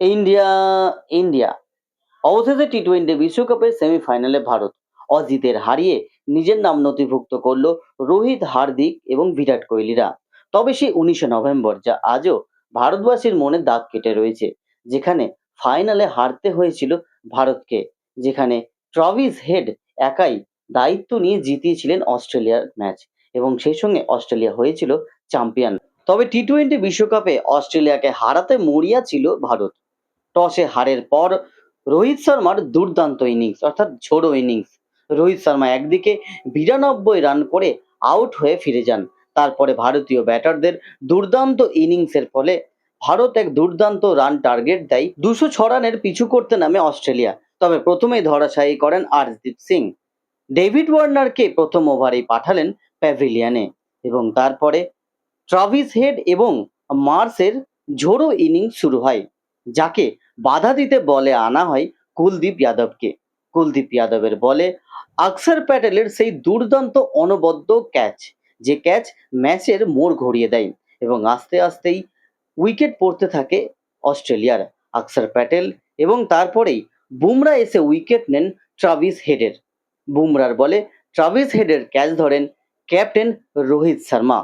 India India. অবশেষে T twenty বিশ্বকাপের সেমিফাইনালে ভারত অজিতের হারিয়ে নিজের নাম নথিভুক্ত করল রোহিত, হার্দিক এবং বিরাট কোহলিরা। তবে সেই উনিশে নভেম্বর, যা আজও ভারতবাসীর মনে দাগ কেটে রয়েছে, যেখানে ফাইনালে হারতে হয়েছিল ভারতকে, যেখানে ট্রভিস হেড একাই দায়িত্ব নিয়ে জিতিয়েছিলেন অস্ট্রেলিয়ার ম্যাচ এবং সেই সঙ্গে অস্ট্রেলিয়া হয়েছিল চ্যাম্পিয়ন তবে টি টোয়েন্টি বিশ্বকাপে অস্ট্রেলিয়াকে হারাতে মরিয়া ছিল ভারত। টসে হারের পর রোহিত শর্মার দুর্দান্ত ইনিংস অর্থাৎ ঝোড়ো ইনিংস রোহিত শর্মা একদিকে বিরানব্বই রান করে আউট হয়ে ফিরে যান। তারপরে ভারতীয় ব্যাটারদের দুর্দান্ত ইনিংসের ফলে ভারত এক দুর্দান্ত রান টার্গেট দেয় দুশো ছ রানের পিছু করতে নামে অস্ট্রেলিয়া। তবে প্রথমেই ধরাশায়ী করেন আরদীপ সিং। ডেভিড ওয়ার্নারকে প্রথম ওভারেই পাঠালেন প্যাভিলিয়ানে এবং তারপরে ট্রাভিস হেড এবং মার্সের ঝোড়ো ইনিংস শুরু হয়। যাকে বাধা দিতে বলে আনা হয় কুলদীপ যাদবকে। কুলদীপ যাদবের বলে, আকসার প্যাটেলের সেই দুর্দান্ত অনবদ্য ক্যাচ, যে ক্যাচ ম্যাচের মোড় ঘুরিয়ে দেয় এবং আস্তে আস্তেই উইকেট পড়তে থাকে অস্ট্রেলিয়ার আকসার প্যাটেল এবং তারপরেই বুমরা এসে উইকেট নেন ট্রাভিস হেডের। বুমরার বলে, ট্রাভিস হেডের ক্যাচ ধরেন ক্যাপ্টেন রোহিত শর্মা।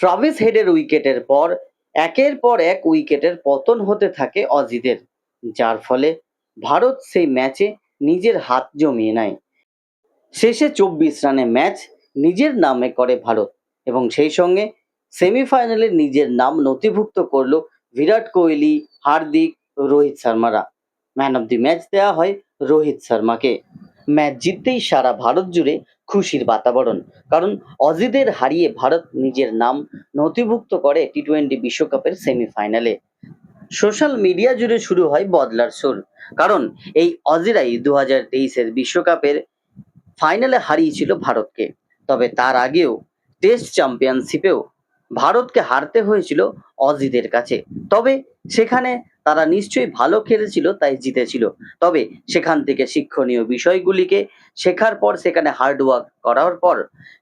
ট্রাভিস হেডের উইকেটের পর একের পর এক উইকেটের পতন হতে থাকে অজিদের, যার ফলে ভারত সেই ম্যাচে নিজের হাত জমিয়ে নেয়। শেষে চব্বিশ রানে ম্যাচ নিজের নামে করে ভারত এবং সেই সঙ্গে সেমিফাইনালে নিজের নাম নথিভুক্ত করল বিরাট কোহলি, হার্দিক, রোহিত শর্মারা। ম্যান অফ দি ম্যাচ দেওয়া হয় রোহিত শর্মাকে। ম্যাচ জিততেই সারা ভারত জুড়ে খুশির বাতাবরণ। কারণ অজিদের হারিয়ে ভারত নিজের নাম নথিভুক্ত করে টি টোয়েন্টি বিশ্বকাপের সেমিফাইনালে সোশ্যাল মিডিয়া জুড়ে শুরু হয় বদলার সুর। কারণ এই অজিরাই দু হাজার তেইশের বিশ্বকাপের ফাইনালে হারিয়েছিল ভারতকে। তবে তার আগেও টেস্ট চ্যাম্পিয়নশিপেও ভারতকে হারতে হয়েছিল অজিদের কাছে। তবে সেখানে তারা নিশ্চয়ই ভালো খেলেছিল, তাই জিতেছিল। তবে সেখান থেকে শিক্ষণীয় বিষয়গুলিকে শেখার পর সেখানে হার্ডওয়ার্ক করার পর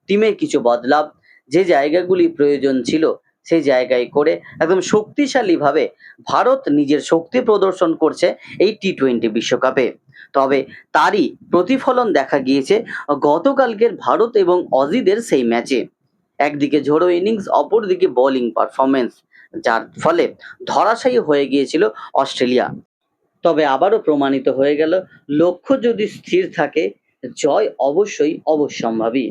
টিমের কিছু বদলাব। যে জায়গাগুলি প্রয়োজন ছিল, সেই জায়গায় করে একদম শক্তিশালীভাবে ভারত নিজের শক্তি প্রদর্শন করছে এই টি টোয়েন্টি বিশ্বকাপে। তবে তারই প্রতিফলন দেখা গিয়েছে গতকালকের ভারত এবং অজিদের সেই ম্যাচে একদিকে ঝোড়ো ইনিংস অপরদিকে বোলিং পারফরমেন্স যার ফলে ধরাশায়ী হয়ে গিয়েছিল অস্ট্রেলিয়া। তবে আবারও প্রমাণিত হয়ে গেল, লক্ষ্য যদি স্থির থাকে, জয় অবশ্যই অবশ্যম্ভাবী।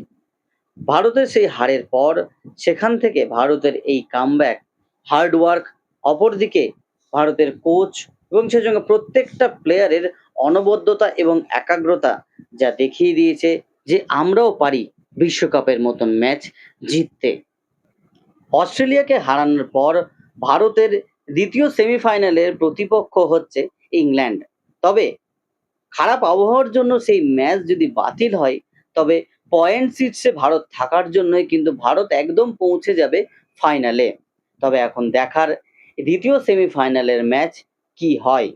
ভারতের সেই হারের পর সেখান থেকে ভারতের এই কামব্যাক হার্ডওয়ার্ক অপরদিকে ভারতের কোচ এবং সঙ্গে প্রত্যেকটা প্লেয়ারের অনবদ্যতা এবং একাগ্রতা যা দেখিয়ে দিয়েছে যে আমরাও পারি বিশ্বকাপের মতন ম্যাচ জিততে। অস্ট্রেলিয়াকে হারানোর পর ভারতের দ্বিতীয় সেমিফাইনালের প্রতিপক্ষ হচ্ছে ইংল্যান্ড। তবে খারাপ আবহাওয়ার জন্য সেই ম্যাচ যদি বাতিল হয়, তবে পয়েন্ট সিটসে ভারত থাকার জন্যই কিন্তু ভারত একদম পৌঁছে যাবে ফাইনালে। তবে এখন দেখার দ্বিতীয় সেমিফাইনালের ম্যাচ কি হয়?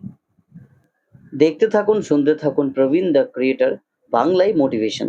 দেখতে থাকুন, শুনতে থাকুন প্রবীণ দ্য ক্রিয়েটার বাংলায় মোটিভেশন।